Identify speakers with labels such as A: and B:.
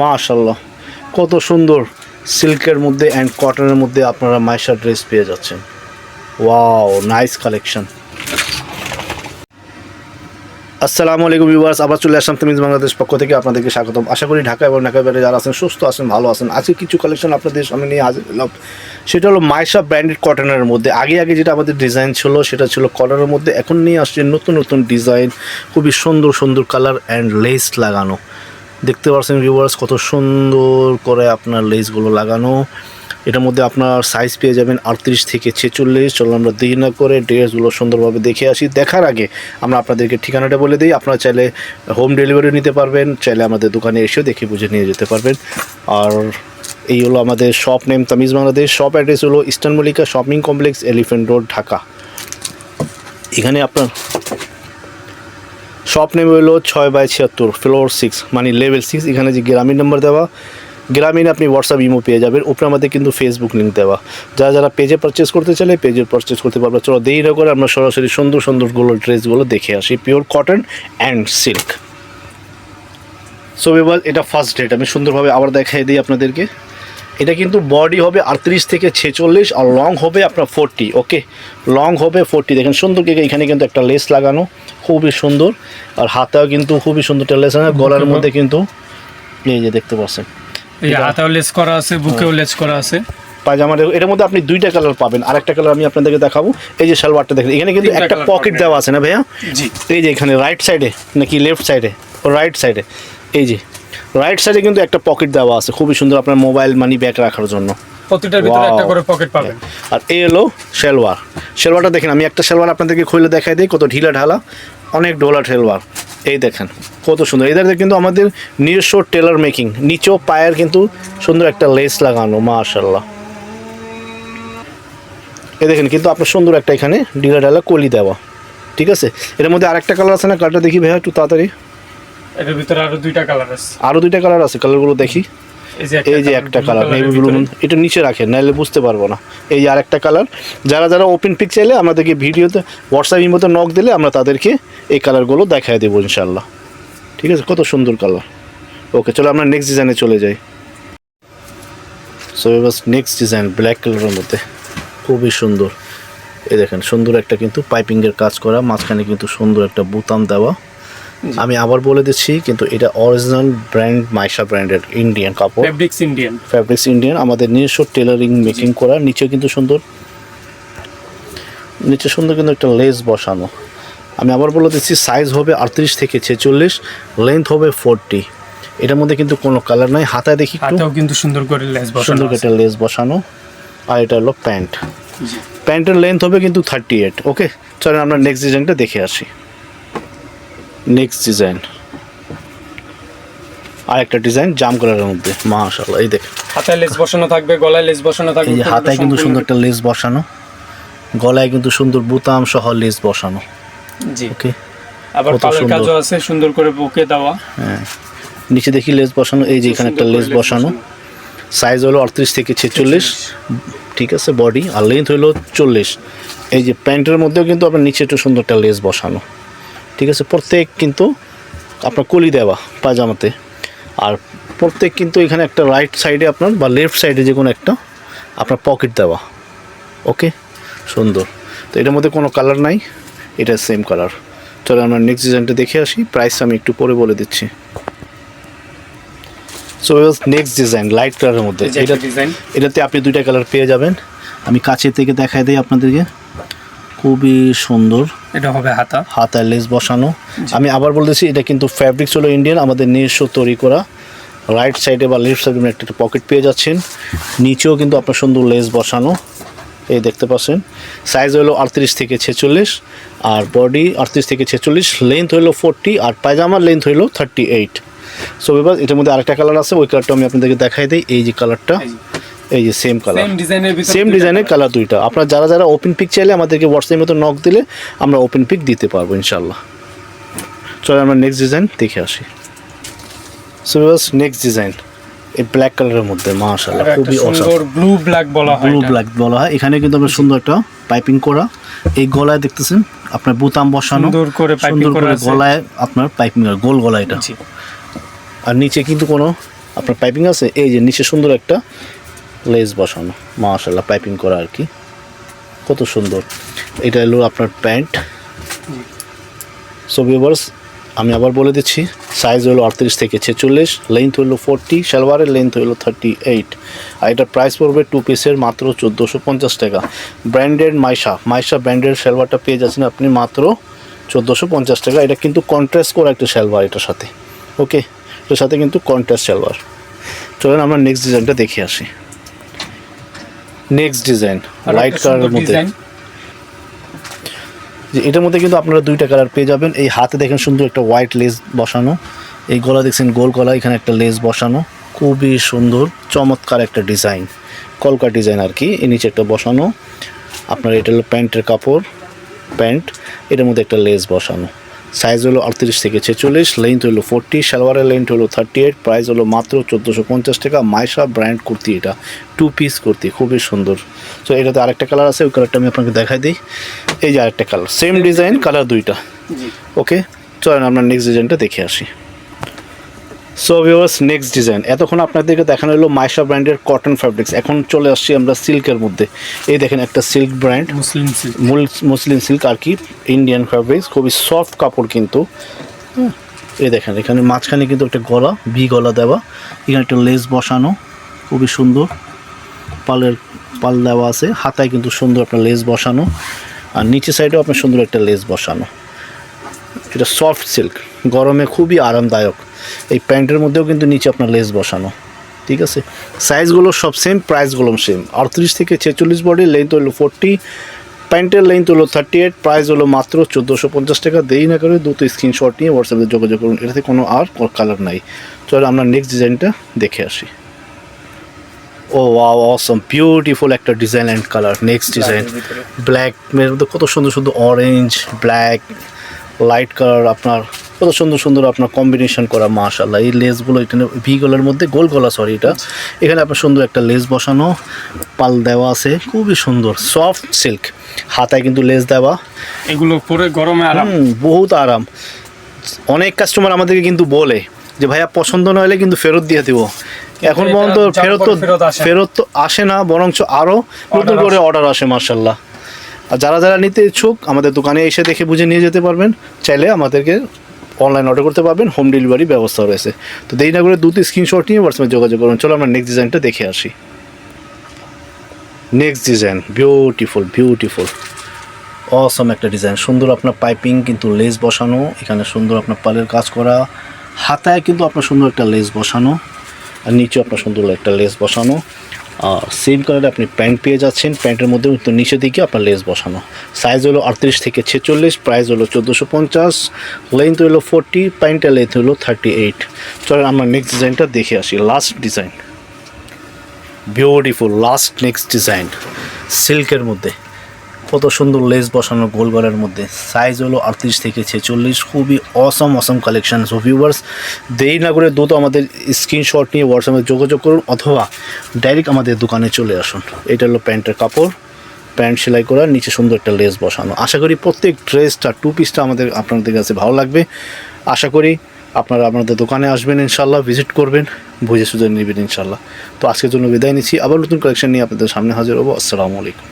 A: মাশাল্লাহ কত সুন্দর সিল্কের মধ্যে অ্যান্ড কটনের মধ্যে আপনারা মাইশা ড্রেস পেয়ে যাচ্ছেন। ওয়াও নাইস কালেকশন আসসালামু আলাইকুম ভিউয়ার্স আবার চলে আসলাম তুমিজ বাংলাদেশ পক্ষ থেকে আপনাদেরকে স্বাগতম। আশা করি ঢাকা এবং ঢাকার বাইরে যারা আছেন, সুস্থ আছেন, ভালো আছেন। আজকে কিছু কালেকশন আপনাদের সামনে নিয়ে হাজির হলাম। সেটা হলো মাইশা ব্র্যান্ডেড কটনের মধ্যে। আগে আগে যেটা আমাদের ডিজাইন ছিল, সেটা ছিল কটনের মধ্যে। এখন নিয়ে আসছে নতুন নতুন ডিজাইন খুবই সুন্দর সুন্দর কালার অ্যান্ড লেস লাগানো। দেখতে পাচ্ছেন ভিউয়ার্স কত সুন্দর করে আপনার লেসগুলো লাগানো। এটার মধ্যে আপনার সাইজ পেয়ে যাবেন আটত্রিশ থেকে ছেচল্লিশ। চলো আমরা দেরি না করে ড্রেসগুলো সুন্দরভাবে দেখে আসি। দেখার আগে আমরা আপনাদেরকে ঠিকানাটা বলে দিই। আপনারা চাইলে হোম ডেলিভারি নিতে পারবেন, চাইলে আমাদের দোকানে এসেও দেখে বুঝে নিয়ে যেতে পারবেন। আর এই হলো আমাদের shop name Tamij Bangladesh. Shop address হলো Eastern Mallika shopping complex Elephant Road Dhaka. এখানে আপনার শপ নেম হলো ছয় বাই ছিয়াত্তর ফ্লোর সিক্স মানে লেভেল সিক্স এখানে যে গ্রামীণ নম্বর দেওয়া, গ্রামীণ আপনি হোয়াটসঅ্যাপ ইমো পেয়ে যাবেন, উপরে আমাদের কিন্তু ফেসবুক লিঙ্ক দেওয়া। যারা যারা পেজে পারচেস করতে চাইলে পেজে পারচেস করতে পারবে। চলো দেরি না করে আমরা সরাসরি সুন্দর সুন্দর সুন্দরগুলো ড্রেসগুলো দেখে আসি। Pure cotton and silk so এবার এটা ফার্স্ট ডেট আমি সুন্দরভাবে আবার দেখাই দিই আপনাদেরকে। এটা কিন্তু বডি হবে আটত্রিশ থেকে ছেচল্লিশ আর লং হবে আপনার ফোরটি ওকে লং হবে ফোরটি দেখেন সুন্দর কি এখানে কিন্তু একটা লেস লাগানো খুবই সুন্দর। আর হাতেও কিন্তু খুবই সুন্দর একটা লেস লাগানো। গলার মধ্যে কিন্তু এই যে দেখতে পাচ্ছেন।
B: হাতাও লেস করা আছে বুকেও লেস করা আছে।
A: পায়জামার এটার মধ্যে আপনি দুইটা কালার পাবেন। আরেকটা কালার আমি আপনাদেরকে দেখাবো। এই যে সালোয়ারটা দেখেন এখানে কিন্তু একটা পকেট দেওয়া আছে না ভাইয়া? এই যে এখানে রাইট সাইডে নাকি লেফট সাইডে রাইট সাইডে এই যে রাইট সাইডে কিন্তু একটা পকেট দেওয়া আছে। খুবই সুন্দর আপনার মোবাইল মানি ব্যাগ রাখার জন্য।
B: প্রতিটার ভিতরে একটা করে পকেট পাবেন।
A: আর এই হলো শেলওয়ার শেলওয়ারটা দেখেন আমি একটা শেলওয়ার আপনাদেরকে খুলে দেখাই দিই কত ঢিলা ঢালা অনেক ডোলা শেলওয়ার এই দেখেন কত সুন্দর। এদের কিন্তু আমাদের নিজস্ব টেলার মেকিং নিচেও পায়ের কিন্তু সুন্দর একটা লেস লাগানো মাশাল্লাহ এই দেখেন কিন্তু আপনার সুন্দর একটা এখানে ঢিলা ঢালা কলি দেওয়া। ঠিক আছে? এর মধ্যে আরেকটা কালার আছে না কালারটা দেখি ভাইয়া একটু তাড়াতাড়ি।
B: এটার ভিতরে আরও দুইটা কালার আছে।
A: আরও দুইটা কালার আছে কালারগুলো দেখি।
B: এই যে
A: একটা কালার নেভি ব্লু এটা নিচে রাখেন নাহলে বুঝতে পারব না। এই যে আরেকটা কালার যারা যারা ওপেন পিক চাইলে আমাদেরকে ভিডিওতে হোয়াটসঅ্যাপ ইমোতে নক দিলে আমরা তাদেরকে এই কালারগুলো দেখায় দেবো ইনশাল্লাহ ঠিক আছে কত সুন্দর কালার ওকে চলো আমরা নেক্সট ডিজাইনে চলে যাই। সো এবার নেক্সট ডিজাইন ব্ল্যাক কালারের মধ্যে। খুবই সুন্দর। এই দেখেন সুন্দর একটা কিন্তু পাইপিংয়ের কাজ করা মাঝখানে কিন্তু সুন্দর একটা বুতাম দেওয়া। আমি আবার বলে দিচ্ছি কিন্তু এটা অরিজিনাল ব্র্যান্ড মাইশা ব্র্যান্ডের ইন্ডিয়ান কাপড়।
B: ফেব্রিক্স ইন্ডিয়ান
A: ফ্যাব্রিক্স ইন্ডিয়ান আমাদের নিজস্ব টেলারিং মেকিং করা নিচে কিন্তু সুন্দর। নিচে সুন্দর কিন্তু একটা লেস বসানো। আমি আবার বলে দিচ্ছি সাইজ হবে আটত্রিশ থেকে ছেচল্লিশ লেন্থ হবে ফোরটি এটার মধ্যে কিন্তু কোনো কালার নাই। হাতায় দেখি
B: হাতেও কিন্তু সুন্দর করে লেস বসানো
A: সুন্দর
B: করে
A: একটা লেস বসানো। আর এটা হলো প্যান্ট। প্যান্টের লেন্থ হবে কিন্তু থার্টি এইট ওকে চলেন আমরা নেক্সট ডিজাইনটা দেখে আসি। নেক্সট ডিজাইন আর একটা ডিজাইন জাম কালারের মধ্যে মাশাল্লাহ এই দেখেন।
B: হাতায় লেস বসানো থাকবে গলায় লেস বসানো থাকবে
A: এই হাতায় কিন্তু সুন্দর একটা লেস বসানো। গলায় কিন্তু সুন্দর বুতাম সহ লেস বসানো।
B: জি।
A: ওকে
B: আবার পালের কাজও আছে সুন্দর করে বুকে দেওয়া।
A: হ্যাঁ। নিচে দেখি লেস বসানো এই যে এখানে একটা লেস বসানো। সাইজ হলো আটত্রিশ থেকে ছেচল্লিশ। ঠিক আছে বডি আর লেন্থ হলো চল্লিশ। এই যে প্যান্টের মধ্যেও কিন্তু আপনার নিচে একটু সুন্দর একটা লেস বসানো। ঠিক আছে প্রত্যেক কিন্তু আপনার কলি দেওয়া পায়জামাতে। আর প্রত্যেক কিন্তু এখানে একটা রাইট সাইডে আপনার বা লেফট সাইডে যে কোনো একটা আপনার পকেট দেওয়া। ওকে সুন্দর। তো এটার মধ্যে কোনো কালার নাই এটা সেম কালার চলো আমরা নেক্সট ডিজাইনটা দেখে আসি প্রাইস আমি একটু পরে বলে দিচ্ছি। সো নেক্সট ডিজাইন লাইট কালারের মধ্যে। এটা
B: ডিজাইন
A: এটাতে আপনি দুইটা কালার পেয়ে যাবেন। আমি কাছে থেকে দেখাই দিই আপনাদেরকে। খুবই সুন্দর।
B: এটা হবে হাতা।
A: হাতায় লেস বসানো। আমি আবার বলতেছি এটা কিন্তু ফ্যাব্রিক্স হলো ইন্ডিয়ান আমাদের নিজস্ব তৈরি করা। রাইট সাইডে বা লেফট সাইডে একটা পকেট পেয়ে যাচ্ছেন। নিচেও কিন্তু আপনার সুন্দর লেস বসানো। এই দেখতে পাচ্ছেন। সাইজ হলো আটত্রিশ থেকে ছেচল্লিশ আর বডি আটত্রিশ থেকে ছেচল্লিশ লেন্থ হলো ফোরটি আর পায়জামার লেন্থ হলো থার্টি এইট সো এবার এটার মধ্যে আরেকটা কালার আছে ওই কালারটা আমি আপনাদেরকে দেখাই দিই। এই যে কালারটা
B: এই যে।
A: সেম কালার
B: সেম ডিজাইনের
A: কালার দুইটা আপনার যারা যারা ওপেন পিক চাইলে আমাদেরকে হোয়াটসঅ্যাপের মতো নক দিলে আমরা ওপেন পিক দিতে পারব ইনশাল্লাহ চলো আমরা নেক্সট ডিজাইন দেখে আসি। সো নেক্সট ডিজাইন এই ব্ল্যাক কালারের মধ্যে মাশাআল্লাহ খুবই
B: সুন্দর ব্লু ব্ল্যাক বলা হয়
A: ব্লু ব্ল্যাক বলা হয়। এখানে কিন্তু আমরা সুন্দর একটা পাইপিং করা। এই গলায় দেখতেছেন আপনার বুতাম বসানো।
B: সুন্দর করে
A: সুন্দর
B: করা আছে।
A: গলায় আপনার পাইপিং আর গোল গলা এটা। আর নিচে কিন্তু কোনো আপনার পাইপিং আছে? এই যে নিচে সুন্দর একটা লেস বসানো মাশাল্লাহ পাইপিং করা আর কি। কত সুন্দর। এটা হলো আপনার প্যান্ট। সো ভিউয়ার্স আমি আবার বলে দিচ্ছি সাইজ হলো আটত্রিশ থেকে ছেচল্লিশ লেন্থ হলো ফোরটি সালোয়ারের লেন্থ হলো থার্টি এইট আর এটার প্রাইস পড়বে টু পিসের মাত্র চোদ্দোশো পঞ্চাশ টাকা। ব্র্যান্ডেড মাইশা মাইশা ব্র্যান্ডের সালোয়ারটা পেয়ে যাচ্ছেন আপনি মাত্র চোদ্দোশো পঞ্চাশ টাকা। এটা কিন্তু কন্ট্রাস্ট করা একটা সালোয়ার এটার সাথে। ওকে এটার সাথে কিন্তু কন্ট্রাস্ট সালোয়ার। চলেন আমরা নেক্সট ডিজাইনটা দেখে আসি। নেক্সট ডিজাইন লাইট কালারের মধ্যে। যে এটার মধ্যে কিন্তু আপনারা দুইটা কালার পেয়ে যাবেন। এই হাতে দেখেন সুন্দর একটা হোয়াইট লেস বসানো। এই গলা দেখছেন গোল গলা এখানে একটা লেস বসানো। খুবই সুন্দর চমৎকার একটা ডিজাইন কলকা ডিজাইন আর কি এই নিচে একটা বসানো। আপনার এটা হলো প্যান্টের কাপড় প্যান্ট। এটার মধ্যে একটা লেস বসানো। সাইজ হলো আটত্রিশ থেকে ছেচল্লিশ লেন্থ হলো ফোরটি সালোয়ারের লেন্থ হলো থার্টি এইট প্রাইস হলো মাত্র চোদ্দোশো পঞ্চাশ টাকা। মাইশা ব্র্যান্ড কুর্তি এটা টু পিস কুর্তি খুবই সুন্দর। তো এটাতে আরেকটা কালার আছে ওই কালারটা আমি আপনাকে দেখাই দিই। এই যে আরেকটা কালার সেম ডিজাইন কালার দুইটা। ওকে চলেন আমরা নেক্সট ডিজাইনটা দেখে আসি। সো ভিউয়ার্স নেক্সট ডিজাইন এতক্ষণ আপনাদেরকে দেখানো হলো মাইশা ব্র্যান্ডের কটন ফ্যাব্রিক্স এখন চলে আসছি আমরা সিল্কের মধ্যে। এই দেখেন একটা silk brand
B: Muslim silk
A: Muslim silk আর কি ইন্ডিয়ান ফ্যাব্রিক্স খুবই সফট কাপড় কিন্তু। হ্যাঁ, এই দেখেন এখানে মাঝখানে কিন্তু একটা গলা বি গলা দেওয়া। এখানে একটা লেস বসানো খুবই সুন্দর। পালের পাল দেওয়া আছে। হাতায় কিন্তু সুন্দর একটা লেস বসানো। আর নিচে সাইডেও আপনার সুন্দর একটা লেস বসানো। এটা সফট সিল্ক গরমে খুবই আরামদায়ক। এই প্যান্টের মধ্যেও কিন্তু নিচে আপনার লেস বসানো ঠিক আছে? সাইজগুলো সব সেম প্রাইসগুলো সেম আটত্রিশ থেকে ছেচল্লিশ বডি লেন্থ হলো ফোরটি প্যান্টের লেন্থ হলো থার্টি এইট প্রাইস হলো মাত্র চোদ্দোশো পঞ্চাশ টাকা। দেরি না করে দুটো স্ক্রিনশট নিয়ে হোয়াটসঅ্যাপে যোগাযোগ করুন। এটাতে কোনো আর কালার নাই। চলো আমরা নেক্সট ডিজাইনটা দেখে আসি। ও ওয়াও অসম বিউটিফুল একটা design and colour next design black এর মধ্যে কত সুন্দর সুন্দর অরেঞ্জ ব্ল্যাক লাইট কালার আপনার কত সুন্দর সুন্দর আপনার কম্বিনেশন করা মাশাল্লাহ এই লেসগুলো এখানে ভি গলার মধ্যে গোল গলা সরি এটা। এখানে আপনার সুন্দর একটা লেস বসানো পাল দেওয়া আছে খুবই সুন্দর সফট সিল্ক হাতায় কিন্তু লেস দেওয়া।
B: এগুলো পরে গরমে আরাম।
A: বহুত আরাম। অনেক কাস্টমার আমাদেরকে কিন্তু বলে যে ভাইয়া পছন্দ না হলে কিন্তু ফেরত দিয়ে দিব। এখন পর্যন্ত ফেরত তো
B: ফেরত আসে। না।
A: ফেরত তো আসে না বরঞ্চ আরও নতুন করে অর্ডার আসে মার্শাল্লাহ আর যারা যারা নিতে ইচ্ছুক আমাদের দোকানে এসে দেখে বুঝে নিয়ে যেতে পারবেন। চাইলে আমাদেরকে অনলাইন অর্ডার করতে পারবেন হোম ডেলিভারি ব্যবস্থা রয়েছে। তো দেরি না করে দুটো স্ক্রিনশট নিয়ে হোয়াটসঅ্যাপে যোগাযোগ করুন। চলো আমরা নেক্সট ডিজাইনটা দেখে আসি। Next design beautiful beautiful awesome একটা ডিজাইন সুন্দর আপনার পাইপিং কিন্তু লেস বসানো। এখানে সুন্দর আপনার পালের কাজ করা। হাতায় কিন্তু আপনার সুন্দর একটা লেস বসানো। আর নিচেও আপনার সুন্দর একটা লেস বসানো। সেম কালারে আপনি প্যান্ট পেয়ে যাচ্ছেন। প্যান্টের মধ্যে কিন্তু নিচে দিকে আপনার লেস বসানো। সাইজ হলো আটত্রিশ থেকে ছেচল্লিশ প্রাইস হলো চোদ্দোশো পঞ্চাশ লেন্থ হলো ফোরটি প্যান্টের লেন্থ হলো থার্টি এইট চলেন আমরা নেক্সট ডিজাইনটা দেখে আসি last design beautiful last next design সিল্কের মধ্যে। কত সুন্দর লেস বসানো গোল গলার মধ্যে। সাইজ হলো আটত্রিশ থেকে ছেচল্লিশ, খুবই awesome awesome collection so viewers দেরি না করে দ্রুত আমাদের স্ক্রিনশট নিয়ে হোয়াটসঅ্যাপে যোগাযোগ করুন অথবা ডাইরেক্ট আমাদের দোকানে চলে আসুন। এটা হলো প্যান্টের কাপড়। প্যান্ট সেলাই করা, নিচে সুন্দর একটা লেস বসানো। আশা করি প্রত্যেক ড্রেসটা টু পিসটা আমাদের, আপনাদের কাছে ভালো লাগবে। আশা করি আপনারা আপনাদের দোকানে আসবেন ইনশাল্লাহ ভিজিট করবেন, বুঝে সুঝে নেবেন ইনশাল্লাহ তো আজকের জন্য বিদায় নিচ্ছি। আবার নতুন কালেকশন নিয়ে আপনাদের সামনে হাজির হব। আসসালামু আলাইকুম।